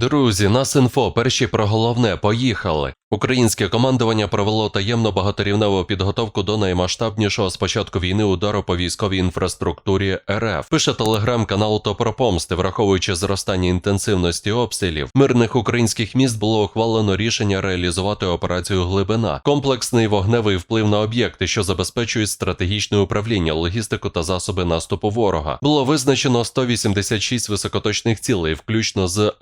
Друзі, нас інфо, перші про головне, поїхали. Українське командування провело таємно багаторівневу підготовку до наймасштабнішого з початку війни удару по військовій інфраструктурі РФ. Пише телеграм-канал «То про помсти, враховуючи зростання інтенсивності обстрілів, мирних українських міст було ухвалено рішення реалізувати операцію Глибина, комплексний вогневий вплив на об'єкти, що забезпечують стратегічне управління, логістику та засоби наступу ворога. Було визначено 186 високоточних цілей, включно з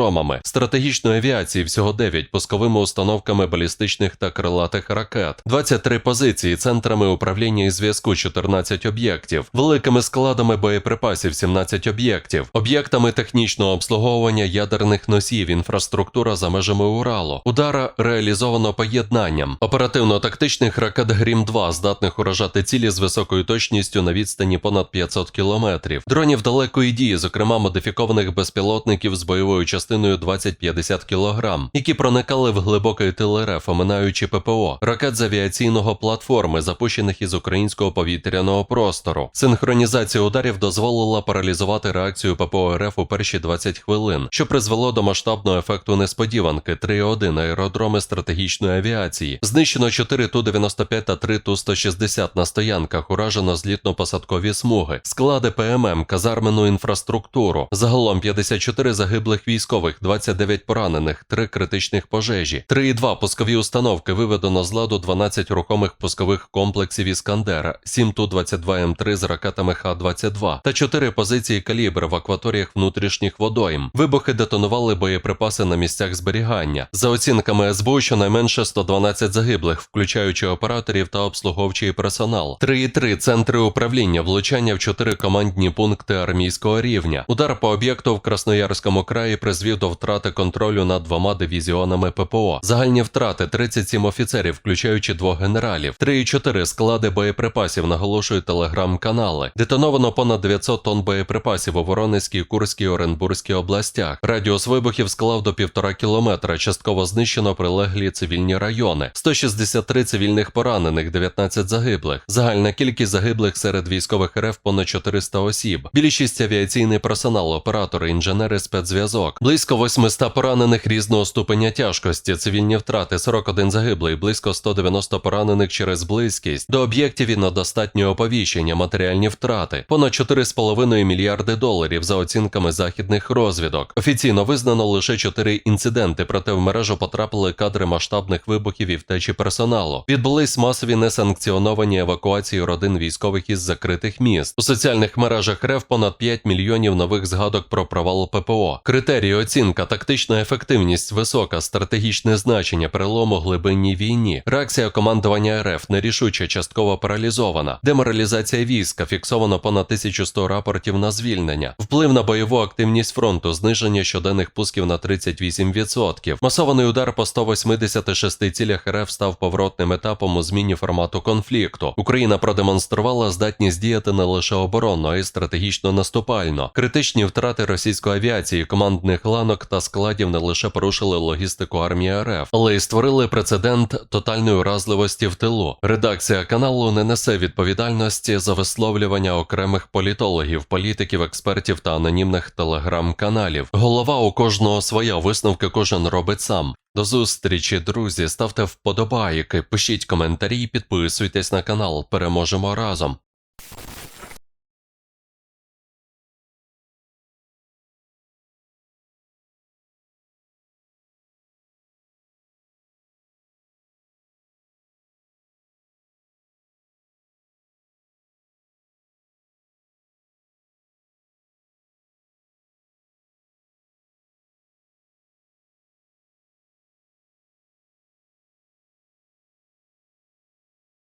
аеродромами, стратегічної авіації всього 9 пусковими установками балістичних та крилатих ракет, 23 позиції, центрами управління і зв'язку 14 об'єктів, великими складами боєприпасів 17 об'єктів, об'єктами технічного обслуговування ядерних носіїв, інфраструктура за межами Уралу. Удара реалізовано поєднанням. Оперативно-тактичних ракет Грім 2 здатних уражати цілі з високою точністю на відстані понад 500 кілометрів, дронів далекої дії, зокрема модифікованих безпілотників з бойовою частиною 20-50 кілограм, які проникали в глибокий тил РФ, оминаючи ППО, ракет з авіаційного платформи, запущених із українського повітряного простору. Синхронізація ударів дозволила паралізувати реакцію ППО РФ у перші 20 хвилин, що призвело до масштабного ефекту несподіванки 3-1 аеродроми стратегічної авіації. Знищено 4 Ту-95 та 3 Ту-160 на стоянках, уражено злітно-посадкові смуги, склади ПММ, казармену інфраструктуру. Загалом 54 загиблих військових, 29 поранених, 3 критичних пожежі, 3,2 пускові установки виведено з ладу 12 рухомих пускових комплексів Іскандера, 7 Ту-22М3 з ракетами Х-22 та 4 позиції калібр в акваторіях внутрішніх водойм. Вибухи детонували боєприпаси на місцях зберігання. За оцінками СБУ, щонайменше 112 загиблих, включаючи операторів та обслуговчий персонал. 3,3 центри управління, влучання в 4 командні пункти армійського рівня. Удар по об'єкту в Красноярському краї призвів до втрати контролю над двома дивізіонами ППО. Загальні втрати 37 офіцерів, включаючи двох генералів, 3,4 склади боєприпасів, наголошують телеграм-канали. Детоновано понад 900 тонн боєприпасів у Воронезькій, Курській, Оренбурзькій областях. Радіус вибухів склав до півтора кілометра. Частково знищено прилеглі цивільні райони. 163 цивільних поранених, 19 загиблих. Загальна кількість загиблих серед військових РФ понад 400 осіб. Більшість авіаційний персонал, оператори, інженери, спецзв'язок. Близько 800 поранених різного ступеня тяжкості. Цивільні втрати 41 загиблий, близько 190 поранених через близькість. До об'єктів і на достатнє оповіщення, матеріальні втрати. Понад 4,5 мільярди доларів за оцінками західних розвідок. Офіційно визнано лише 4 інциденти, проте в мережу потрапили кадри масштабних вибухів і втечі персоналу. Відбулись масові несанкціоновані евакуації родин військових із закритих міст. У соціальних мережах РФ понад 5 мільйонів нових згадок про провал ППО. Критерії оцінка, тактична ефективність висока, стратегічне значення перелому глибинній війні. Реакція командування РФ нерішуче, частково паралізована. Деморалізація війська фіксовано понад 1100 рапортів на звільнення. Вплив на бойову активність фронту, зниження щоденних пусків на 38%. Масований удар по 186 цілях РФ став поворотним етапом у зміні формату конфлікту. Україна продемонструвала здатність діяти не лише оборонно, а й стратегічно наступально. Критичні втрати російської авіації, командних ланок та складів не лише порушили логістику армії РФ, але й створили прецедент тотальної уразливості в тилу. Редакція каналу не несе відповідальності за висловлювання окремих політологів, політиків, експертів та анонімних телеграм-каналів. Голова у кожного своя висновки кожен робить сам. До зустрічі, друзі. Ставте вподобайки, пишіть коментарі, підписуйтесь на канал. Переможемо разом.